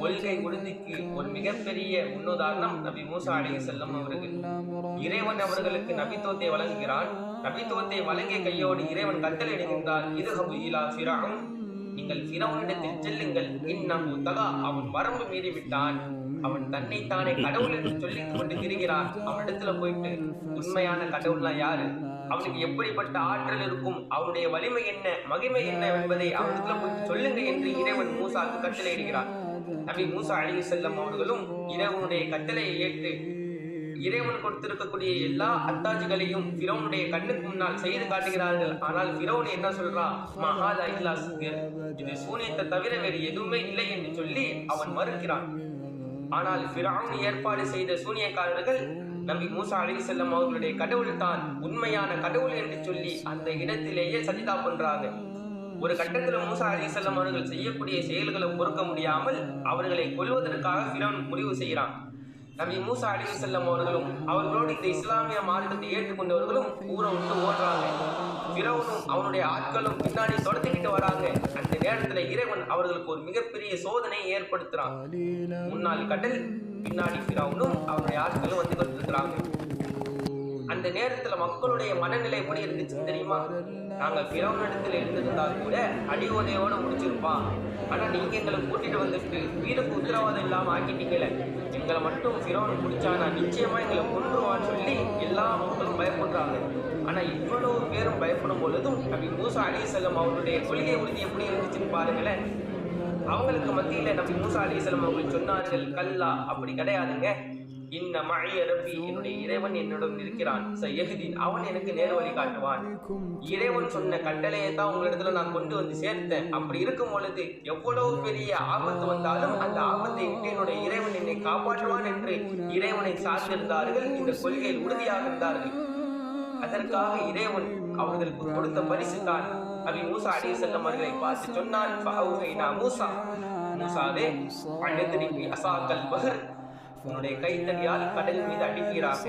கொள்கை உறுதிக்கு ஒரு மிகப்பெரிய முன்னுதாரணம் நபி மூசா அலைஹி செல்லும் அவர்கள் இறைவன் அவர்களுக்கு நபித்துவத்தை வழங்குகிறான். நபித்துவத்தை வழங்கிய கையோடு இறைவன் கட்டளை இடுகின்றார் இதுஹபு இலா ஃபிரௌன் நீங்கள் ஃபிரௌனிடத்தில் செல்லுங்கள். இன்னஹு தகா அவன் வரம்பு மீறி விட்டான் அவன் தன்னை தானே கடவுள் என்று சொல்லிக் கொண்டு திரிகிறான். அவனிடத்துல போயிட்டு உண்மையான கடவுள்னா யாரு? அவனுக்கு எப்படிப்பட்ட ஆற்றல் இருக்கும்? அவனுடைய வலிமை என்ன? மகிமை என்ன என்பதை அவனிடத்துல போய் சொல்லுங்க என்று இறைவன் மூசாக்கு கட்டளையிடுகிறான் நபி மூசா அலி செல்லம் அவர்களும் இறைவனுடைய கட்டளையை ஏற்று இறைவன் கொடுத்திருக்கக்கூடிய எல்லா அத்தாஜுகளையும் பிரவுனுடைய கண்ணுக்கு முன்னால் செய்து காட்டுகிறார்கள். ஆனால் பிரவுன் என்ன சொல்றா? மகாதா இல்லா இது சூனியத்தை தவிர வேறு எதுவுமே இல்லை என்று சொல்லி அவன் மறுக்கிறான். ஆனால் பிரவுன் ஏற்பாடு செய்த சூனியக்காரர்கள் நம்பி மூசா அலி செல்லம் அவர்களுடைய கடவுள் தான் உண்மையான கடவுள் என்று சொல்லி அந்த இடத்திலேயே சஜிதா பண்றாங்க ஒரு கட்டத்தில் மூசா அலி செல்லம் அவர்கள் செய்யக்கூடிய செயல்களை பொறுக்க முடியாமல் அவர்களை கொல்வதற்காக பிரவுன் முடிவு செய்கிறான். நபி மூசா அலி செல்லம் அவர்களும் அவர்களோடு இந்த இஸ்லாமிய மார்க்கத்தை ஏற்றுக்கொண்டவர்களும் ஊரை விட்டு ஓடுறாங்க. பிரவுனும் அவனுடைய ஆட்களும் பின்னாடி தொடர்ந்துக்கிட்டு வராங்க. அந்த நேரத்தில் இறைவன் அவர்களுக்கு ஒரு மிகப்பெரிய சோதனையை ஏற்படுத்துறான் முன்னால் கடல் பின்னாடி பிரவுனும் அவருடைய ஆட்களும் வந்து கொண்டிருக்கிறாங்க. அந்த நேரத்துல மக்களுடைய மனநிலை எப்படி இருந்துச்சு தெரியுமா? நாங்க பிரவுனிடத்துல இருந்திருந்தால் கூட அடியோதையோட முடிச்சிருப்பான் ஆனா நீங்க எங்களை கூட்டிட்டு வந்துட்டு வீடுக்கு உத்தரவாதம் இல்லாம ஆக்கிட்டீங்களே எங்களை மட்டும் பிரவுன் பிடிச்சானா நிச்சயமா எங்களை கொண்டுருவான்னு சொல்லி எல்லா மக்களும் பயப்படுறாங்க. ஆனா இவ்வளவு பேரும் பயப்படும் பொழுதும் அப்படி மூசா அலி செல்லம் அவருடைய கொள்கை உறுதி எப்படி இருந்துச்சுன்னு பாருங்களேன். அவங்களுக்கு மத்தியில் நம்ம மூசா அலி செல்லம் அவர்கள் சொன்னார்கள் கல்லா. அப்படி கிடையாதுங்க. இன்ன மழைய ரப்பி என்னுடைய இறைவன் என்னிடம் இருக்கிறான். சையஹிதீன் அவன் எனக்கு நேர்வழி காட்டுவான். இறைவன் சொன்ன கட்டளையை தான் உங்களிடத்துல நான் கொண்டு வந்து சேர்த்தேன். அப்படி இருக்கும் பொழுது எவ்வளவு பெரிய ஆபத்து வந்தாலும் அந்த ஆபத்தை விட்டு என்னுடைய இறைவன் என்னை காப்பாற்றுவான் என்று இறைவனை சார்ந்திருந்தார்கள். இந்த கொள்கையில் உறுதியாக இருந்தார்கள். அதற்காக இறைவன் அவர்களுக்கு கொடுத்த பரிசு தான் அபி மூசா அடி செல்லம் அவர்களை பார்த்து சொன்னான். மூசா. மூசாவே அழுதிரிப்பி அசாக்கல் பகர் உன்னுடைய கைத்தடியால் கடல் மீது அடிக்கிறாக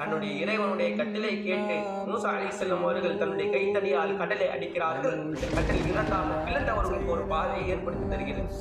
தன்னுடைய இறைவனுடைய கட்டளை கேட்டு மூசா அலி செல்லும் அவர்கள் தன்னுடைய கைத்தடியால் கடலை அடிக்கிறார்கள். இந்த கடல் இரண்டாக ஒரு பாதையை ஏற்படுத்தி தருகிறது.